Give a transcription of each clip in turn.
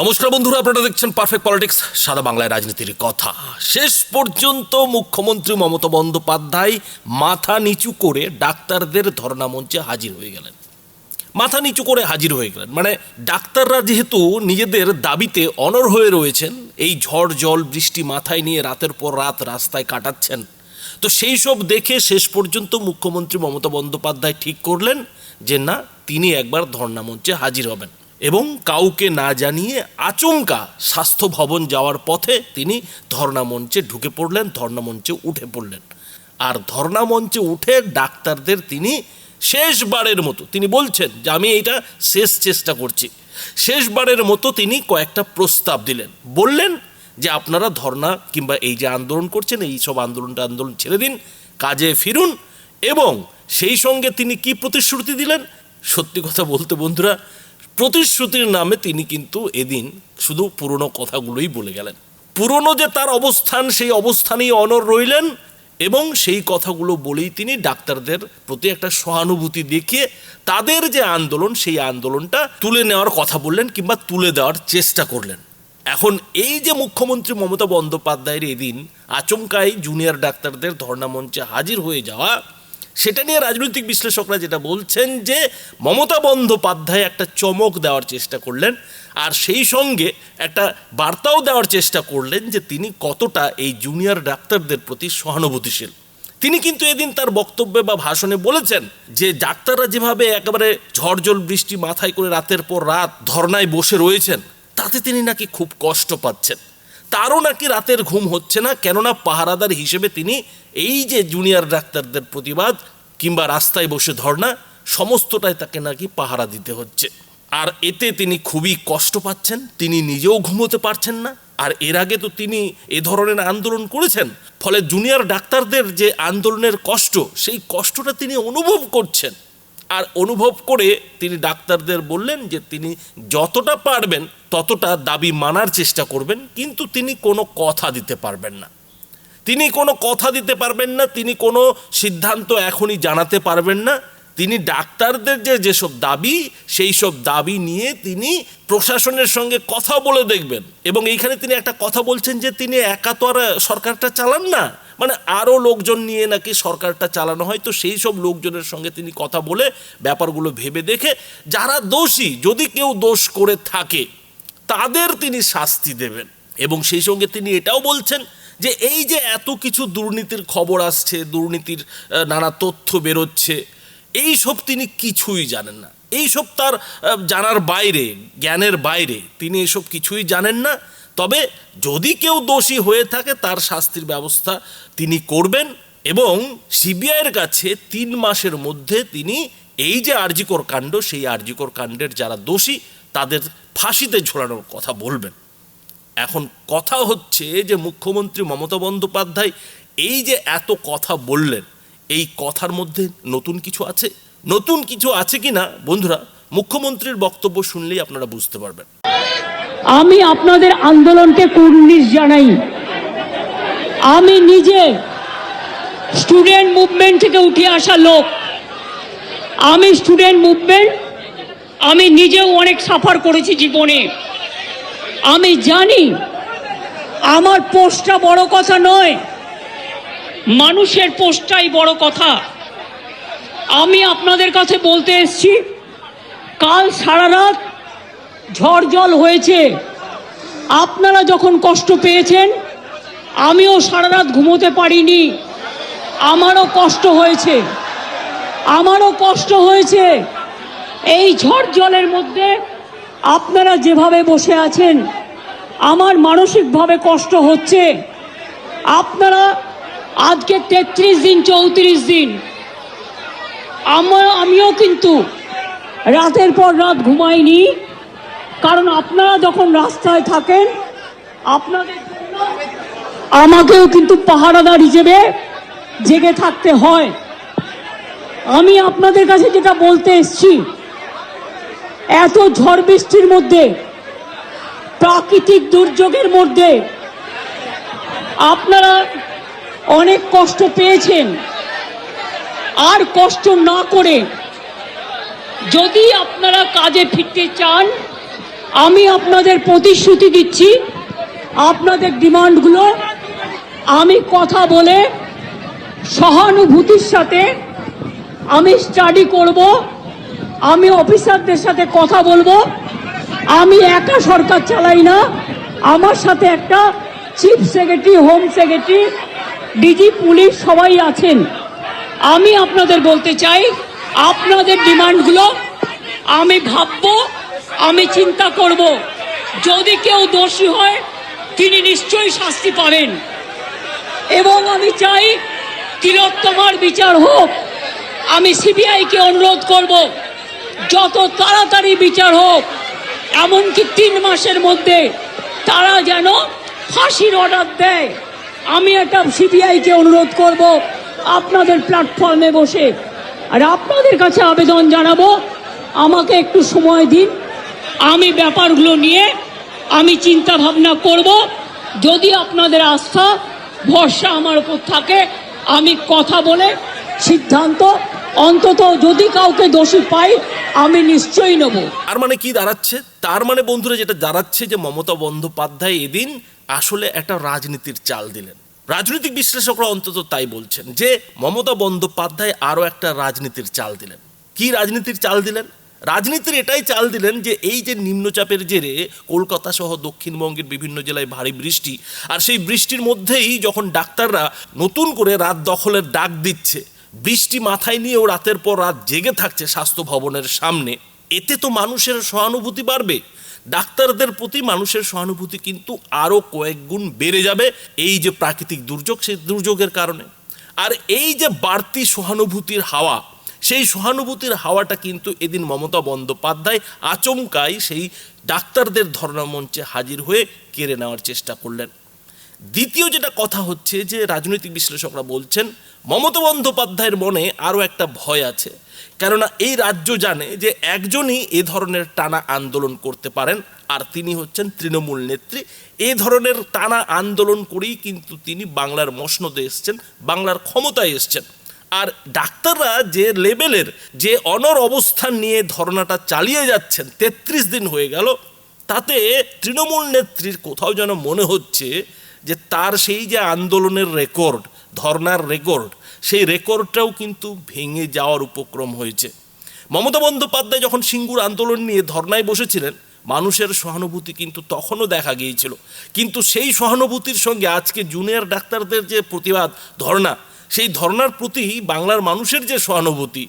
নমস্কার বন্ধুরা, আপনারা দেখছেন পারফেক্ট পলিটিক্স সাদা বাংলায় রাজনীতির কথা। শেষ পর্যন্ত মুখ্যমন্ত্রী মমতা বন্দ্যোপাধ্যায় মাথা নিচু করে ডাক্তারদের ধর্ণা মঞ্চে হাজির হয়ে গেলেন। মাথা নিচু করে হাজির হয়ে গেলেন। মানে ডাক্তাররা যেহেতু নিজেদের দাবিতে অনর হয়ে রয়েছেন, এই ঝড় জল বৃষ্টি মাথায় নিয়ে রাতের পর রাত রাস্তায় কাটাচ্ছেন। তো সেই সব দেখে শেষ পর্যন্ত মুখ্যমন্ত্রী মমতা বন্দ্যোপাধ্যায় ঠিক করলেন যে, না, তিনি একবার ধর্ণা মঞ্চে হাজির হবেন। এবং কাউকে না জানিয়ে আচমকা স্বাস্থ্য ভবন যাওয়ার পথে তিনি ধর্ণা মঞ্চে ঢুকে পড়লেন, ধর্ণা মঞ্চে উঠে পড়লেন। আর ধর্ণা মঞ্চে উঠে ডাক্তারদের তিনি শেষবারের মতো, তিনি বলছেন যে আমি এইটা শেষ চেষ্টা করছি। শেষবারের মতো তিনি কয়েকটা প্রস্তাব দিলেন। বললেন যে আপনারা ধর্ণা কিংবা এই যে আন্দোলন করছেন, এই সব আন্দোলনটা আন্দোলন ছেড়ে দিন, কাজে ফিরুন এবং সেই সঙ্গে তিনি কি প্রতিশ্রুতি দিলেন? সত্যি কথা বলতে বন্ধুরা প্রতিশ্রুতির নামে তিনি কিন্তু এদিন শুধু পুরনো কথাগুলোই বলে গেলেন। পুরনো যে তার অবস্থান, সেই অবস্থানেই অনর রইলেন এবং সেই কথাগুলো বলেই তিনি ডাক্তারদের প্রতি একটা সহানুভূতি দেখিয়ে তাদের যে আন্দোলন, সেই আন্দোলনটা তুলে নেওয়ার কথা বললেন কিংবা তুলে দেওয়ার চেষ্টা করলেন। এখন এই যে মুখ্যমন্ত্রী মমতা বন্দ্যোপাধ্যায়ের এদিন আচমকাই জুনিয়র ডাক্তারদের ধর্ণা মঞ্চে হাজির হয়ে যাওয়া সেটা নিয়ে রাজনৈতিক বিশ্লেষকরা যেটা বলছেন যে মমতা বন্দ্যোপাধ্যায় একটা চমক দেওয়ার চেষ্টা করলেন, আর সেই সঙ্গে একটা বার্তাও দেওয়ার চেষ্টা করলেন যে তিনি কতটা এই জুনিয়র ডাক্তারদের প্রতি সহানুভূতিশীল। তিনি কিন্তু এদিন তার বক্তব্যে বা ভাষণে বলেছেন যে ডাক্তাররা যেভাবে একেবারে ঝড়জল বৃষ্টি মাথায় করে রাতের পর রাত ধর্নায় বসে রয়েছেন, তাতে তিনি নাকি খুব কষ্ট পাচ্ছেন। তারও নাকি রাতের ঘুম হচ্ছে না, কেননা পাহারাদার হিসেবে তিনি এই যে জুনিয়র ডাক্তারদের প্রতিবাদ কিংবা রাস্তায় বসে ধর্না সমস্তটাই তাকে নাকি পাহারা দিতে হচ্ছে। আর এতে তিনি খুবই কষ্ট পাচ্ছেন, তিনি নিজেও ঘুমোতে পারছেন না, আর এর আগে তো তিনি এ ধরনের আন্দোলন করেছেন, ফলে জুনিয়র ডাক্তারদের যে আন্দোলনের কষ্ট, সেই কষ্টটা তিনি অনুভব করছেন। আর অনুভব করে তিনি ডাক্তারদের বললেন যে তিনি যতটা পারবেন ততটা দাবি মানার চেষ্টা করবেন, কিন্তু তিনি কোনো কথা দিতে পারবেন না। তিনি কোনো কথা দিতে পারবেন না, তিনি কোনো সিদ্ধান্ত এখনই জানাতে পারবেন না। তিনি ডাক্তারদের যে যেসব দাবি, সেই সব দাবি নিয়ে তিনি প্রশাসনের সঙ্গে কথা বলে দেখবেন। এবং এইখানে তিনি একটা কথা বলছেন যে তিনি একা তো আর সরকারটা চালান না। মানে আরও লোকজন নিয়ে নাকি সরকারটা চালানো হয়। তো সেই সব লোকজনের সঙ্গে তিনি কথা বলে ব্যাপারগুলো ভেবে দেখে যারা দোষী, যদি কেউ দোষ করে থাকে, তাদের তিনি শাস্তি দেবেন। এবং সেই সঙ্গে তিনি এটাও বলছেন যে এই যে এত কিছু দুর্নীতির খবর আসছে, দুর্নীতির নানা তথ্য বেরোচ্ছে, এই সব তিনি কিছুই জানেন না। এই সব তার জানার বাইরে, জ্ঞানের বাইরে তিনি এসব কিছুই জানেন না। তবে যদি কেউ দোষী হয়ে থাকে, তার শাস্তির ব্যবস্থা তিনি করবেন এবং সিবিআইয়ের কাছে তিন মাসের মধ্যে তিনি এই যে আরজিকর কাণ্ড, সেই আরজিকর কাণ্ডের যারা দোষী, তাদের ফাঁসিতে ঝোলানোর কথা বলবেন। এখন কথা হচ্ছে যে, মুখ্যমন্ত্রী মমতা বন্দ্যোপাধ্যায় এই যে এত কথা বললেন, এই কথার মধ্যে নতুন কিছু আছে? নতুন কিছু আছে কি না বন্ধুরা, মুখ্যমন্ত্রীর বক্তব্য শুনলেই আপনারা বুঝতে পারবেন। আমি আপনাদের আন্দোলনকে কুর্নিশ জানাই। আমি নিজে স্টুডেন্ট মুভমেন্ট থেকে উঠে আসা লোক। আমি স্টুডেন্ট মুভমেন্ট, আমি নিজেও অনেক সাফার করেছি জীবনে। আমি জানি আমার পোস্টটা বড় কথা নয়, মানুষের পোস্টটাই বড় কথা। আমি আপনাদের কাছে বলতে এসছি, কাল সারা রাত ঝড় জল হয়েছে। আপনারা যখন কষ্ট পেয়েছেন, আমিও সারা রাত ঘুমোতে পারিনি। আমারও কষ্ট হয়েছে। আমারও কষ্ট হয়েছে। এই ঝড় জলের মধ্যে আপনারা যেভাবে বসে আছেন, আমার মানসিকভাবে কষ্ট হচ্ছে। আপনারা আজকে তেত্রিশ দিন, চৌত্রিশ দিন আমিও কিন্তু রাতের পর রাত ঘুমাইনি। কারণ আপনারা যখন রাস্তায় থাকেন, আপনাদের আমাকেও কিন্তু পাহারাদার হিসেবে জেগে থাকতে হয়। আমি আপনাদের কাছে যেটা বলতে এসছি, এত ঝড় বৃষ্টির মধ্যে, প্রাকৃতিক দুর্যোগের মধ্যে আপনারা অনেক কষ্ট পেয়েছেন। আর কষ্ট না করে যদি আপনারা কাজে ফিরতে চান আমি আপনাদের প্রতিশ্রুতি দিচ্ছি, আপনাদের ডিমান্ডগুলো আমি কথা বলে সহানুভূতির সাথে আমি স্টাডি করব, আমি অফিসারদের সাথে কথা বলব, আমি একা সরকার চালাই না, আমার সাথে একটা chief secretary, home secretary, DG police সবাই আছেন। আমি আপনাদের বলতে চাই, আপনাদের ডিমান্ডগুলো আমি ভাববো আমি চিন্তা করব, যদি কেউ দোষী হয়, তিনি নিশ্চয়ই শাস্তি পাবেন। এবং আমি চাই তিলোত্তমার বিচার হোক। আমি সিবিআইকে অনুরোধ করব, যত তাড়াতাড়ি বিচার হোক, এমনকি তিন মাসের মধ্যে তারা যেন ফাঁসির অর্ডার দেয়। আমি এটা সিবিআইকে অনুরোধ করব, আপনাদের প্ল্যাটফর্মে বসে। আর আপনাদের কাছে আবেদন জানাব, আমাকে একটু সময় দিন। আমি ব্যাপারগুলো নিয়ে আমি চিন্তা ভাবনা করব। যদি আপনাদের আস্থা, ভরসা আমার উপর থাকে, আমি কথা বলে সিদ্ধান্ত, অন্তত যদি কাউকে দোষী পাই, আমি নিশ্চয়ই নেব। তার মানে কি দাঁড়াচ্ছে? তার মানে বন্ধুরা, যেটা দাঁড়াচ্ছে যে মমতা বন্দ্যোপাধ্যায় এদিন আসলে একটা রাজনীতির চাল দিলেন। রাজনৈতিক বিশ্লেষকরা অন্তত তাই বলছেন যে, মমতা বন্দ্যোপাধ্যায় আরও একটা রাজনীতির চাল দিলেন। কি রাজনীতির চাল দিলেন? রাজনীতির এটাই চাল দিলেন যে এই যে নিম্নচাপের জেরে কলকাতা সহ দক্ষিণবঙ্গের বিভিন্ন জেলায় ভারী বৃষ্টি, আর সেই বৃষ্টির মধ্যেই যখন ডাক্তাররা নতুন করে রাত দখলের ডাক দিচ্ছে, বৃষ্টি মাথায় নিয়েও রাতের পর রাত জেগে থাকছে স্বাস্থ্য ভবনের সামনে। এতে তো মানুষের সহানুভূতি বাড়বে। ডাক্তারদের প্রতি মানুষের সহানুভূতি কিন্তু আরও কয়েক গুণ বেড়ে যাবে এই যে প্রাকৃতিক দুর্যোগ, সেই দুর্যোগের কারণে। আর এই যে বাড়তি সহানুভূতির হাওয়া সেই সহানুভূতির হাওয়াটা কিন্তু এদিন মমতা বন্দ্যোপাধ্যায় আচমকাই সেই ডাক্তারদের ধর্ণা মঞ্চে হাজির হয়ে কেড়ে নেওয়ার চেষ্টা করলেন। দ্বিতীয় যেটা কথা হচ্ছে যে রাজনৈতিক বিশ্লেষকরা বলছেন, মমতা বন্দ্যোপাধ্যায়ের মনে আরও একটা ভয় আছে, কেননা এই রাজ্য জানে যে একজনই এ ধরনের টানা আন্দোলন করতে পারেন, আর তিনি হচ্ছেন তৃণমূল নেত্রী। এ ধরনের টানা আন্দোলন করেই কিন্তু তিনি বাংলার মসনদে এসছেন, বাংলার ক্ষমতায় এসছেন। আর ডাক্তাররা যে লেভেলের যে অনর অবস্থান নিয়ে ধর্নাটা চালিয়ে যাচ্ছেন, তেত্রিশ দিন হয়ে গেল, তাতে তৃণমূল নেত্রীর কোথাও যেন মনে হচ্ছে যে তার সেই যে আন্দোলনের রেকর্ড, ধর্নার রেকর্ড, সেই রেকর্ডটাও কিন্তু ভেঙে যাওয়ার উপক্রম হয়েছে। মমতা বন্দ্যোপাধ্যায় যখন সিঙ্গুর আন্দোলন নিয়ে ধর্নায় বসেছিলেন, মানুষের সহানুভূতি কিন্তু তখনও দেখা গিয়েছিল। কিন্তু সেই সহানুভূতির সঙ্গে আজকে জুনিয়র ডাক্তারদের যে প্রতিবাদ ধর্না সেই ধর্নার প্রতি বাংলার মানুষের যে সহানুভূতি,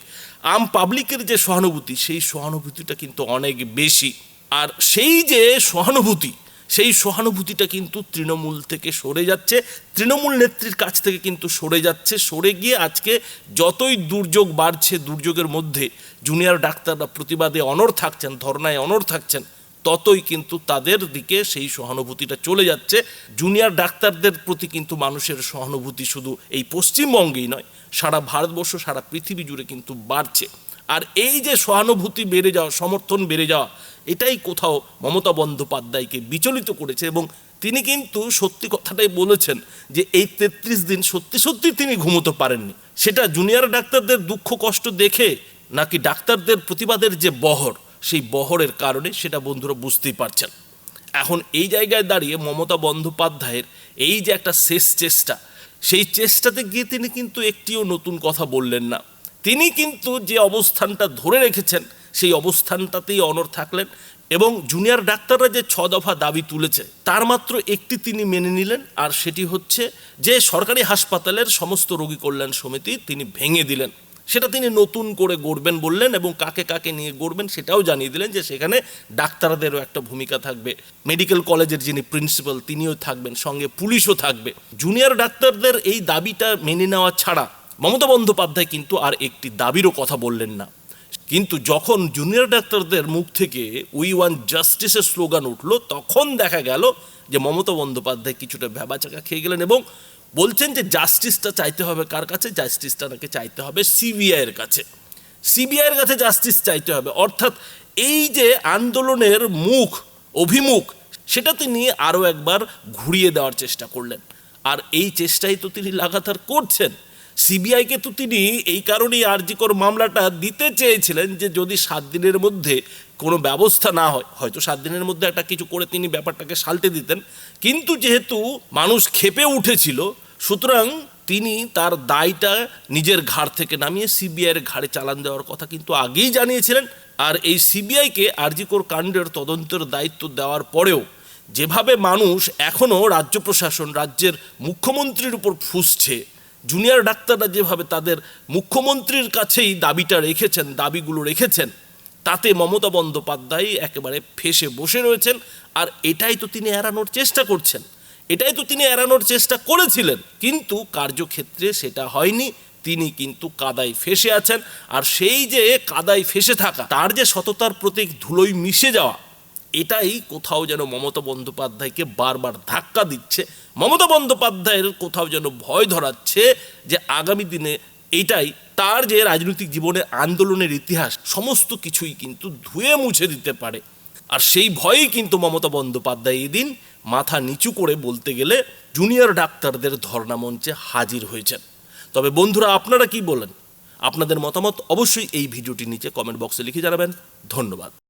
আম পাবলিকের যে সহানুভূতি, সেই সহানুভূতিটা কিন্তু অনেক বেশি। আর সেই যে সহানুভূতি, সেই সহানুভূতিটা কিন্তু তৃণমূল থেকে সরে যাচ্ছে। তৃণমূল নেত্রীর কাছ থেকে কিন্তু সরে যাচ্ছে। সরে গিয়ে আজকে যতই দুর্যোগ বাড়ছে, দুর্যোগের মধ্যে জুনিয়র ডাক্তাররা প্রতিবাদে অনর থাকছেন, ধর্নায় অনর থাকছেন ততই কিন্তু তাদের দিকে সেই সহানুভূতিটা চলে যাচ্ছে। জুনিয়র ডাক্তারদের প্রতি কিন্তু মানুষের সহানুভূতি শুধু এই পশ্চিমবঙ্গেই নয়, সারা ভারতবর্ষ, সারা পৃথিবী জুড়ে কিন্তু বাড়ছে। আর এই যে সহানুভূতি বেড়ে যাওয়া, সমর্থন বেড়ে যাওয়া, এটাই কোথাও মমতা বন্দ্যোপাধ্যায়কে বিচলিত করেছে এবং তিনি কিন্তু সত্যি কথাটাই বলেছেন যে এই তেত্রিশ দিন সত্যি সত্যি তিনি ঘুমোতে পারেননি। সেটা জুনিয়র ডাক্তারদের দুঃখ কষ্ট দেখে নাকি ডাক্তারদের প্রতিবাদের যে বহর সেই বহরের কারণে সেটা বন্ধুরা বুঝতেই পারছেন। এখন এই জায়গায় দাঁড়িয়ে মমতা বন্দ্যোপাধ্যায়ের এই যে একটা শেষ চেষ্টা, সেই চেষ্টাতে গিয়ে তিনি কিন্তু একটিও নতুন কথা বললেন না। তিনি কিন্তু যে অবস্থানটা ধরে রেখেছেন, সেই অবস্থানটাতেই অনর থাকলেন এবং জুনিয়র ডাক্তাররা যে ছ দফা দাবি তুলেছে, তার মাত্র একটি তিনি মেনে নিলেন আর সেটি হচ্ছে যে সরকারি হাসপাতালের সমস্ত রোগী কল্যাণ সমিতি তিনি ভেঙে দিলেন। সেটা তিনি নতুন করে গড়বেন বললেন এবং কাকে কাকে নিয়ে গড়বেন সেটাও জানিয়ে দিলেন যে সেখানে ডাক্তারদেরও একটা ভূমিকা থাকবে। মেডিকেল কলেজের যিনি প্রিন্সিপাল, তিনিও থাকবেন, সঙ্গে পুলিশও থাকবে। জুনিয়র ডাক্তারদের এই দাবিটা মেনে নেওয়া ছাড়া মমতা বন্দ্যোপাধ্যায় কিন্তু আর একটি দাবিরও কথা বললেন না। কিন্তু যখন জুনিয়র ডাক্তারদের মুখ থেকে উই ওয়ান জাস্টিসের স্লোগান উঠল, তখন দেখা গেল যে মমতা বন্দ্যোপাধ্যায় কিছুটা ভেবাচাকা খেয়ে গেলেন এবং বলছেন যে জাস্টিসটা চাইতে হবে কার কাছে? জাস্টিসটা নাকি চাইতে হবে সিবিআইয়ের কাছে। সিবিআইয়ের কাছে জাস্টিস চাইতে হবে। অর্থাৎ এই যে আন্দোলনের মুখ, অভিমুখ সেটা তিনি আরও একবার ঘুরিয়ে দেওয়ার চেষ্টা করলেন। আর এই চেষ্টাই তো তিনি লাগাতার করছেন। সিবিআইকে তো তিনি এই কারণেই আরজিকর মামলাটা দিতে চেয়েছিলেন যে যদি সাত দিনের মধ্যে কোনো ব্যবস্থা না হয়, হয়তো সাত দিনের মধ্যে একটা কিছু করে তিনি ব্যাপারটাকে সালতে দিতেন। কিন্তু যেহেতু মানুষ খেপে উঠেছিল, সুতরাং তিনি তার দায়টা নিজের ঘাড় থেকে নামিয়ে সিবিআইয়ের ঘাড়ে চালান দেওয়ার কথা কিন্তু আগেই জানিয়েছিলেন। আর এই সিবিআইকে আরজিকর কাণ্ডের তদন্তের দায়িত্ব দেওয়ার পরেও যেভাবে মানুষ এখনও রাজ্য প্রশাসন, রাজ্যের মুখ্যমন্ত্রীর উপর ফুসছে, জুনিয়র ডাক্তাররা যেভাবে তাদের মুখ্যমন্ত্রীর কাছেই দাবিটা রেখেছেন, দাবিগুলো রেখেছেন তাতে মমতা বন্দ্যোপাধ্যায় একেবারে ফেসে বসে রয়েছেন, আর এটাই তো তিনি এড়ানোর চেষ্টা করছেন। এটাই তো তিনি এড়ানোর চেষ্টা করেছিলেন, কিন্তু কার্যক্ষেত্রে সেটা হয়নি। তিনি কিন্তু কাদায় ফেসে আছেন, আর সেই যে কাদায় ফেসে থাকা, তার যে সততার প্রতীক ধুলোই মিশে যাওয়া, এটাই কোথাও যেন মমতা বন্দ্যোপাধ্যায়কে বারবার ধাক্কা দিচ্ছে। মমতা বন্দ্যোপাধ্যায়ের কোথাও যেন ভয় ধরাচ্ছে যে আগামী দিনে এটাই তার যে রাজনৈতিক জীবনের আন্দোলনের ইতিহাস, সমস্ত কিছুই কিন্তু ধুয়ে মুছে দিতে পারে। আর সেই ভয়েই কিন্তু মমতা বন্দ্যোপাধ্যায় এদিন মাথা নিচু করে বলতে গেলে জুনিয়র ডাক্তারদের ধর্ণা মঞ্চে হাজির হয়েছেন। তবে বন্ধুরা, আপনারা কি বলেন? আপনাদের মতামত অবশ্যই এই ভিডিওটির নিচে কমেন্ট বক্সে লিখে জানাবেন। ধন্যবাদ।